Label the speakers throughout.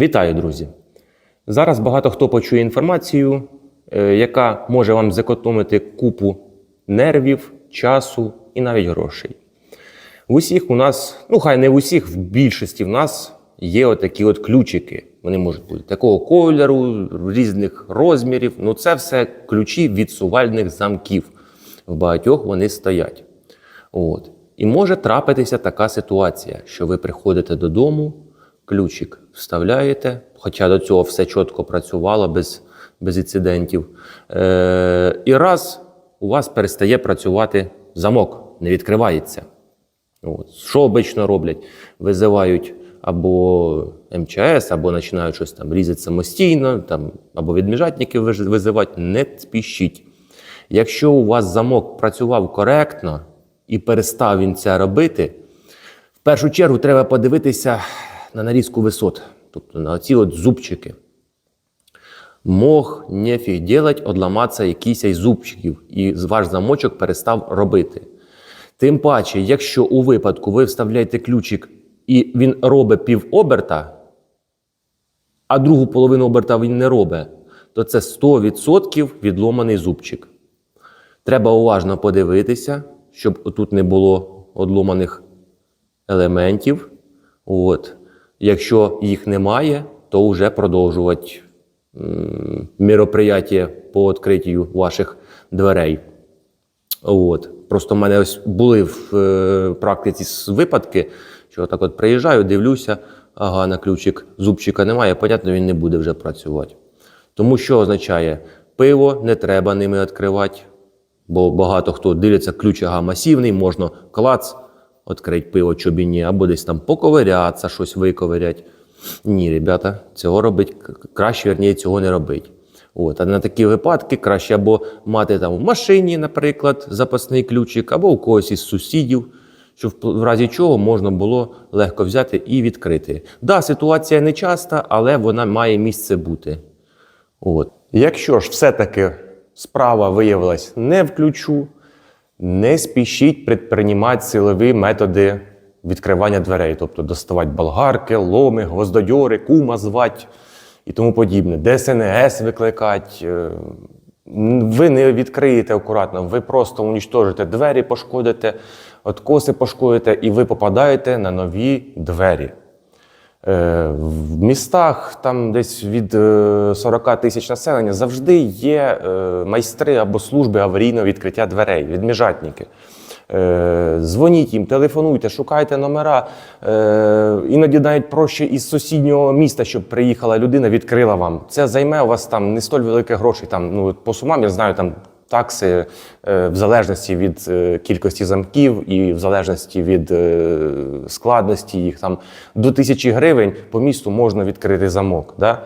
Speaker 1: Вітаю, друзі! Зараз багато хто почує інформацію, е, яка може вам зекономити купу нервів, часу і навіть грошей. В усіх у нас, ну хай не в усіх, в більшості в нас є отакі от ключики. Вони можуть бути такого кольору, різних розмірів. Ну, це все ключі від сувальних замків. В багатьох вони стоять. От. І може трапитися така ситуація, що ви приходите додому, ключик вставляєте, хоча до цього все чітко працювало без, без інцидентів. Е, і раз у вас перестає працювати замок, не відкривається. От. Що обично роблять? Визивають або МЧС, або починають щось там різати самостійно, там, або відміжатників визивати. Не спішіть. Якщо у вас замок працював коректно і перестав він це робити, в першу чергу треба подивитися на нарізку висот, тобто на ці от зубчики. Мог нефіг делать, одламатися якийсь із зубчиків, і ваш замочок перестав робити. Тим паче, якщо у випадку ви вставляєте ключик і він робить пів оберта, а другу половину оберта він не робить, то це 100% відломаний зубчик. Треба уважно подивитися, щоб тут не було одломаних елементів. От. Якщо їх немає, то вже продовжувати мероприятие по відкриттю ваших дверей. От. Просто в мене ось були в е, практиці випадки, що так от приїжджаю, дивлюся, ага, на ключик зубчика немає, понятно, він не буде вже працювати. Тому що означає, пиво не треба ними відкривати, бо багато хто дивиться, ключ ага масивний, можна клац, відкрити пиво чобіні, або десь там поковирятися, щось виковирять. Ні, ребята, цього робить краще, верніше, цього не робить. От, а на такі випадки краще або мати там в машині, наприклад, запасний ключик, або у когось із сусідів, щоб в разі чого можна було легко взяти і відкрити. Да, ситуація не часта, але вона має місце бути. От. Якщо ж все-таки справа виявилась не в ключу, не спішіть предприймати силові методи відкривання дверей, тобто доставати болгарки, ломи, гвоздодьори, кума звати і тому подібне. ДСНС викликати. Е, Ви не відкриєте акуратно, ви просто унічтожите двері, пошкодите, откоси пошкодите, і ви попадаєте на нові двері. Е, В містах, там десь від е, 40 тисяч населення, завжди є е, майстри або служби аварійного відкриття дверей, відміжатники. Е, Дзвоніть їм, телефонуйте, шукайте номера. Е, Іноді навіть проще із сусіднього міста, щоб приїхала людина, відкрила вам. Це займе у вас там не столь велике грошей. Там, ну, по сумам, я знаю, там такси е, в залежності від е, кількості замків і в залежності від е, складності їх там до тисячі гривень по місту можна відкрити замок. Да?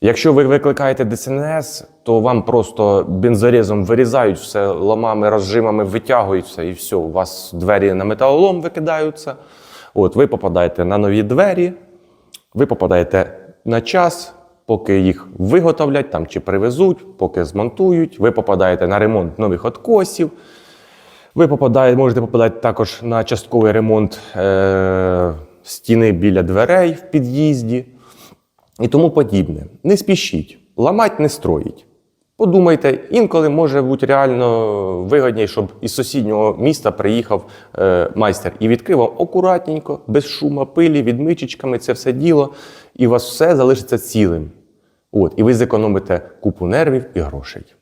Speaker 1: Якщо ви викликаєте ДСНС, то вам просто бензорезом вирізають все, ломами, розжимами витягують все, і все. У вас двері на металолом викидаються. От, ви попадаєте на нові двері, ви попадаєте на час, поки їх виготовлять там, чи привезуть, поки змонтують. Ви попадаєте на ремонт нових откосів. Ви попадаєте, можете попадати також на частковий ремонт е- стіни біля дверей в під'їзді і тому подібне. Не спішіть, ламать не строїть. Подумайте, інколи може бути реально вигодніше, щоб із сусіднього міста приїхав е, майстер і відкрив вам акуратненько, без шума, пилі, відмичечками, це все діло, і у вас все залишиться цілим. От, і ви зекономите купу нервів і грошей.